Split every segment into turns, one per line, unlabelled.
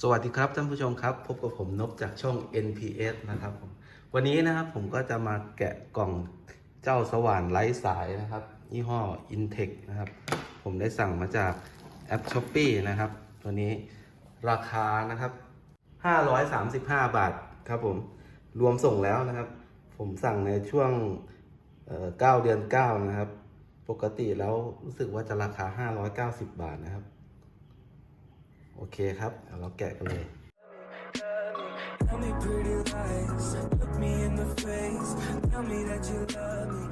สวัสดีครับท่านผู้ชมครับพบกับผมนบจากช่อง NPS นะครับผมวันนี้นะครับผมก็จะมาแกะกล่องเจ้าสว่านไร้สายนะครับยี่ห้อ Intech นะครับ ผมได้สั่งมาจากแอป s h o p e e นะครับ ตัวนี้ราคานะครับ 535 บาทครับผมรวมส่งแล้วนะครับ ผมสั่งในช่วงเอ่อ9เดือน 9 นะครับ ปกติแล้วรู้สึกว่าจะราคา 590 บาทนะครับ โอเคครับเดี๋ยวเราแกะกันเลย
Tell me pretty lies, look me in the face. Tell me that you love me,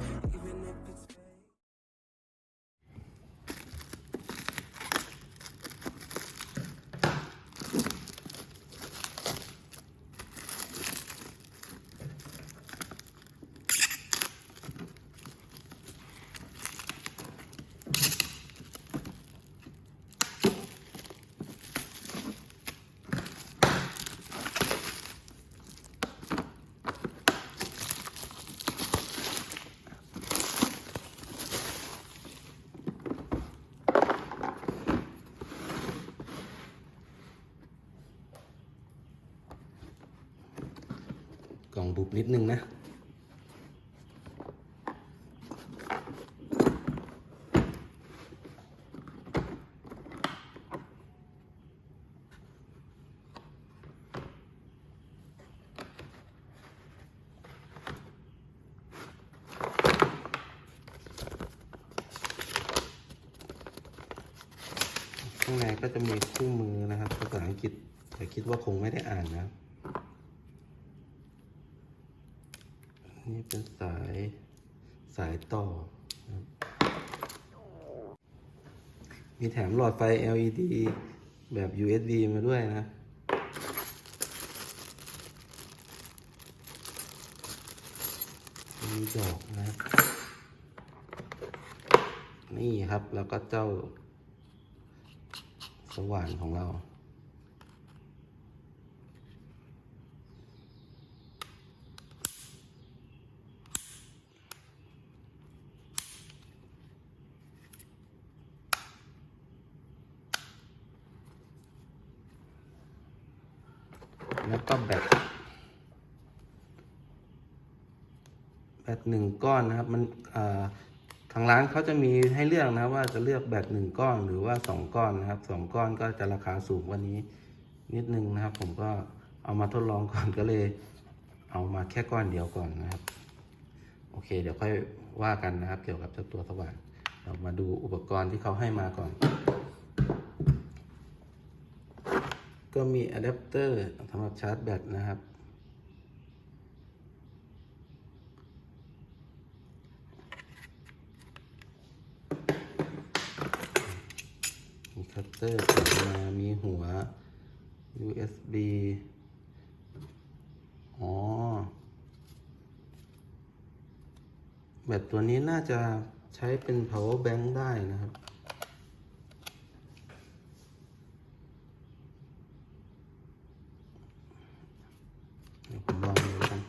บุบนิดนึงนะ ข้างในก็จะมีคู่มือนะครับภาษาอังกฤษแต่คิดว่าคงไม่ได้อ่านนะครับ นี่เป็นสายสายต่อ มีแถมหลอดไฟ LED แบบ USB มาด้วยนะมีดอกนะ นี่ครับ แล้วก็เจ้าสว่านของเรา แล้วก็แบตแบตหนึ่งก้อนนะครับ มันทางร้านเขาจะมีให้เลือกนะว่าจะเลือกแบตหนึ่งก้อนหรือว่าสองก้อนนะครับสองก้อนก็จะราคาสูงกว่านี้ นิดนึงนะครับ ผมก็เอามาทดลองก่อนก็เลย เอามาแค่ก้อนเดียวก่อนนะครับ โอเค เดี๋ยวค่อยว่ากันนะครับ เกี่ยวกับเจ้าตัวสว่านเรามาดูอุปกรณ์ที่เขาให้มาก่อน ก็มีอะแดปเตอร์สำหรับชาร์จแบตนะครับ มีคัตเตอร์ติดมามีหัว USB อ๋อ แบตตัวนี้น่าจะใช้เป็น power bank ได้นะครับ เดี๋ยวผมลองดูแล้วกัน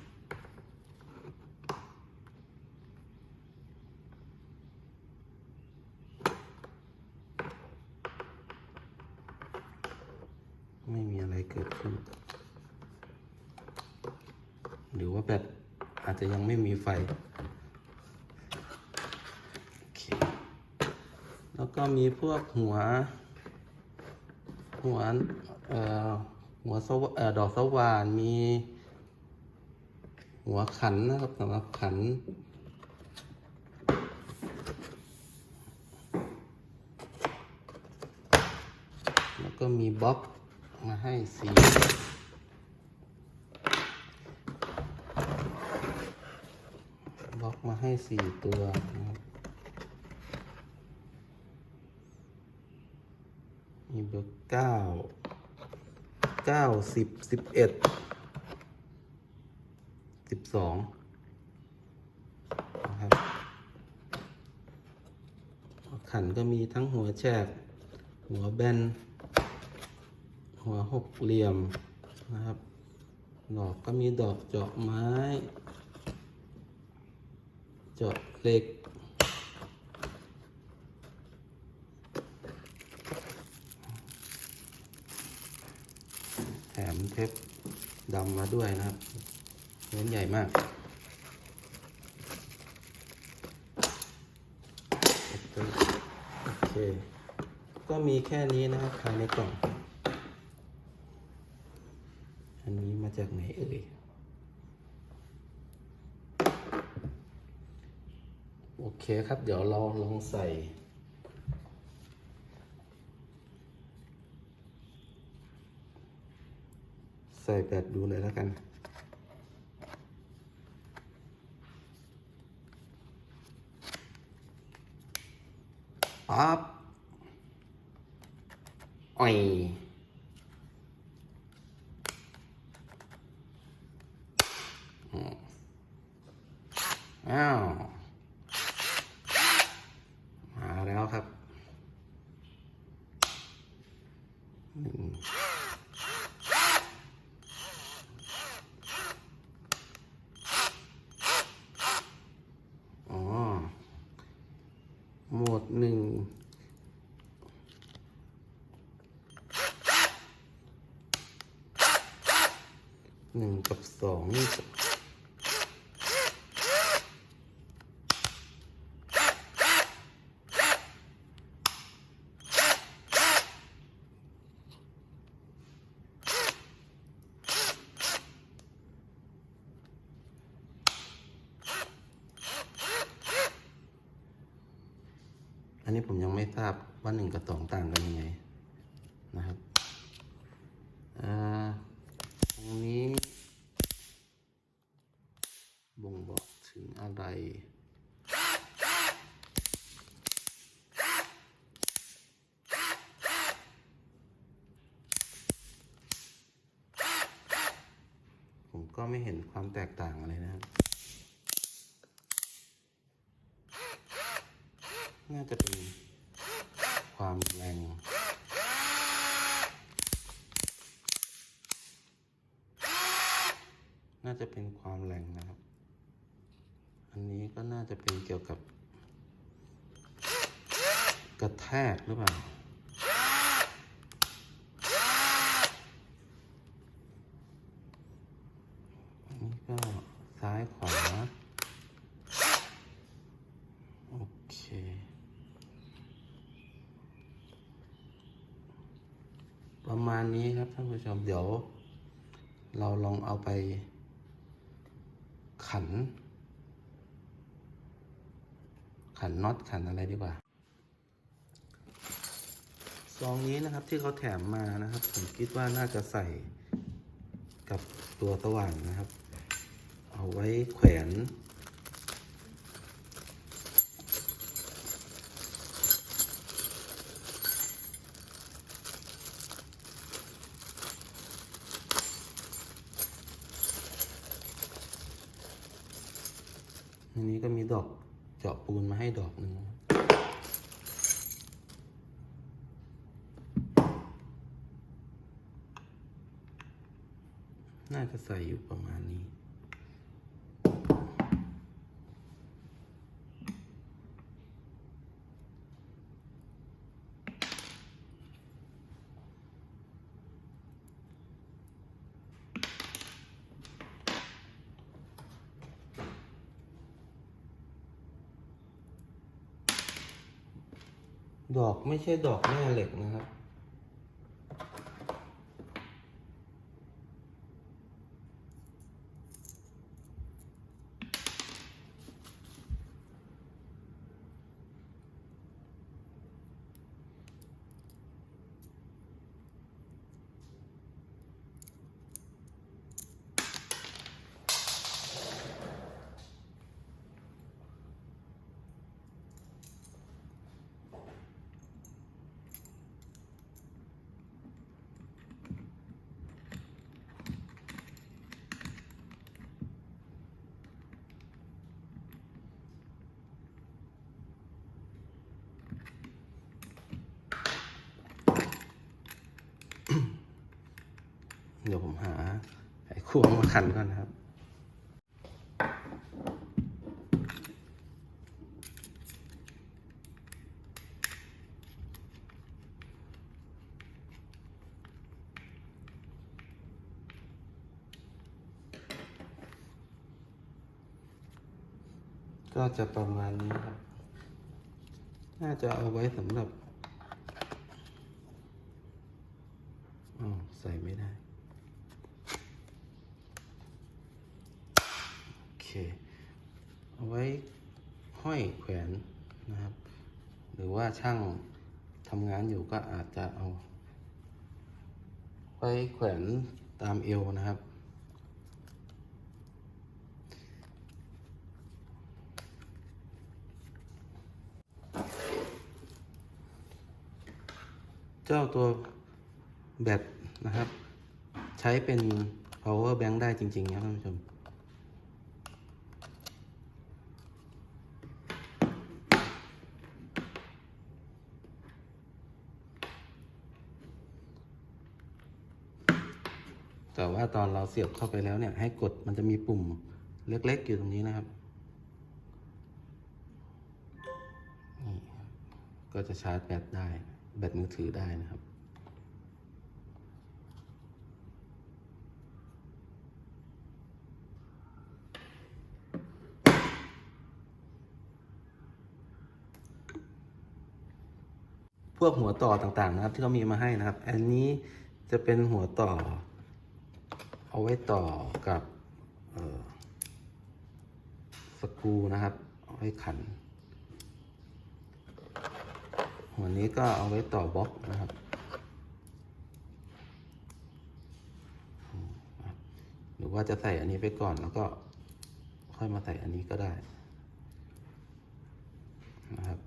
ไม่มีอะไร เกิดขึ้น หรือว่าแบตอาจจะยังไม่มีไฟ แล้วก็มีพวกหัว หัวเอ่อหัวสวเอ่อดอกสว่านมี หัวขันนะครับสำหรับขันแล้วก็มีบล็อก มาให้สีบล็อกมาให้สี่ตัวนะครับ มีเบอร์เก้าเก้าสิบสิบเอ็ดสิบสองนะครับขันก็มีทั้งหัวแฉกหัวแบน หัวหกเหลี่ยมนะครับ ดอกก็มีดอกเจาะไม้ เจาะเหล็ก แถมเทปดำมาด้วยนะครับเน้นใหญ่มากโอเคก็มีแค่นี้นะครับภายในกล่อง อันนี้มา จากไหนเอ่ยโอเคครับ เดี๋ยวเราลองใส่ ใส่แบตดูเลยแล้วกันปั๊บอ่อย อ้าว มาแล้วครับหนึ่งอ๋อ หมวดหนึ่งหนึ่งกับสองนี่อันนี้ผมยังไม่ทราบว่าหนึ่งกับสองต่างกันยังไงนะครับ อ่า ตรงนี้บ่งบอกถึงอะไร ผมก็ไม่เห็นความแตกต่างอะไรนะครับ น่าจะเป็นความแรงน่าจะเป็นความแรงนะครับ อันนี้ก็น่าจะเป็นเกี่ยวกับ กระแทกหรือเปล่า อันนี้ก็ซ้ายขวา โอเคประมาณนี้ครับท่านผู้ชมเดี๋ยว เราลองเอาไปขัน ขันน็อตขันอะไรดีกว่าซองนี้นะครับที่เขาแถมมานะครับ ผมคิดว่าน่าจะใส่กับตัวสว่านนะครับ เอาไว้แขวน อันนี้ก็มีดอกเจาะปูนมา ให้ดอกหนึ่งน่าจะใส่อยู่ประมาณนี้ ไม่ใช่ดอกแม่เหล็กนะครับ เดี๋ยวผมหาไขควงมาขันก่อนครับก็จะประมาณนี้ครับ น่าจะเอาไว้สำหรับ เคเอาไว้ห้อยแขวนนะครับ หรือว่าช่างทำงานอยู่ก็อาจจะเอา ไว้แขวนตามเอวนะครับ เจ้าตัวแบตนะครับ ใช้เป็น power bank ได้จริงๆนะครับท่านผู้ชม แต่ว่าตอนเราเสียบเข้าไปแล้วเนี่ย ให้กดมันจะมีปุ่มเล็กๆอยู่ตรงนี้นะครับนี่ก็จะชาร์จแบตได้ แบตมือถือได้นะครับพวกหัวต่อต่างๆนะครับ ที่เขามีมาให้นะครับ อันนี้จะเป็นหัวต่อ เอาไว้ต่อกับสกรูนะครับเอาไว้ขัน หัวนี้ก็เอาไว้ต่อบล็อกนะครับ หรือว่าจะใส่อันนี้ไปก่อนแล้วก็ค่อยมาใส่อันนี้ก็ได้นะครับ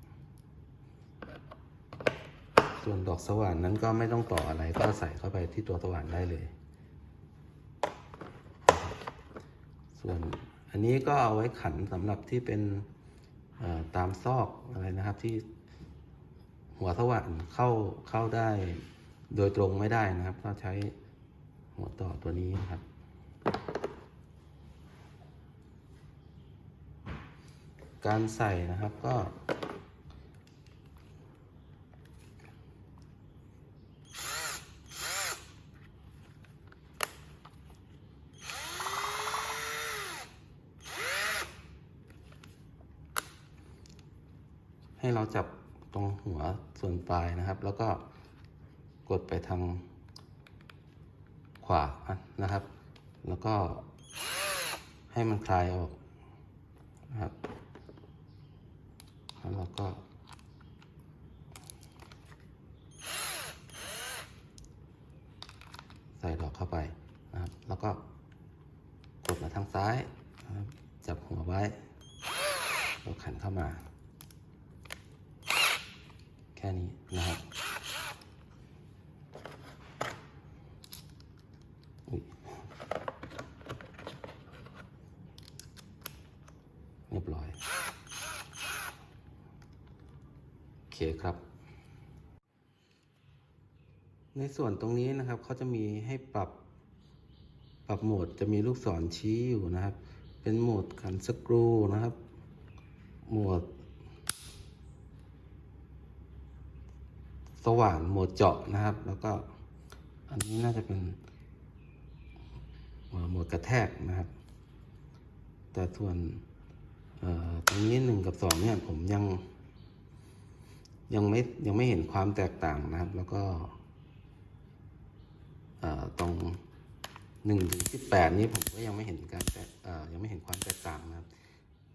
ส่วนดอกสว่านนั้นก็ไม่ต้องต่ออะไรก็ใส่เข้าไปที่ตัวสว่านได้เลย ส่วน อันนี้ก็เอาไว้ขันสำหรับที่เป็นตามซอกอะไรนะครับที่หัวสว่านเข้าเข้าได้โดยตรงไม่ได้นะครับ ก็ใช้หัวต่อตัวนี้นะครับ การใส่นะครับก็ ให้เราจับตรงหัวส่วนปลายนะครับ แล้วก็กดไปทางขวานะครับ แล้วก็ให้มันคลายออกนะครับ แล้วเราก็ ใส่ดอกเข้าไปนะครับ แล้วก็กดมาทางซ้ายนะครับจับหัวไว้แล้วขันเข้ามา ค่นี้นะครับเรียบร้อย โอเคครับ ในส่วนตรงนี้นะครับเขาจะมีให้ปรับปรับโหมดจะมีลูกศรชี้อยู่นะครับ เป็นโหมดขันสกรูนะครับ โหมด สว่านโหมดเจาะนะครับ แล้วก็อันนี้น่าจะเป็นโหมดกระแทกนะครับ แต่ส่วนเอ่อตรงนี้หนึ่งกับสองเนี่ยผมยัง ยังไม่ยังไม่เห็นความแตกต่างนะครับ แล้วก็เอ่อตรงหนึ่งถึงสิบแปดนี้ผมก็ยังไม่เห็นการแตกเอ่อยังไม่เห็นความแตกต่างนะครับ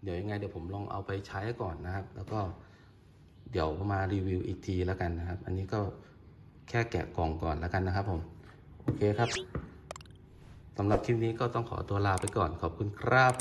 เดี๋ยวยังไงเดี๋ยวผมลองเอาไปใช้ก่อนนะครับ แล้วก็ เดี๋ยวมารีวิวอีกทีแล้วกันนะครับ อันนี้ก็แค่แกะกล่องก่อนแล้วกันนะครับผม โอเคครับสำหรับคลิปนี้ก็ต้องขอตัวลาไปก่อนขอบคุณครับ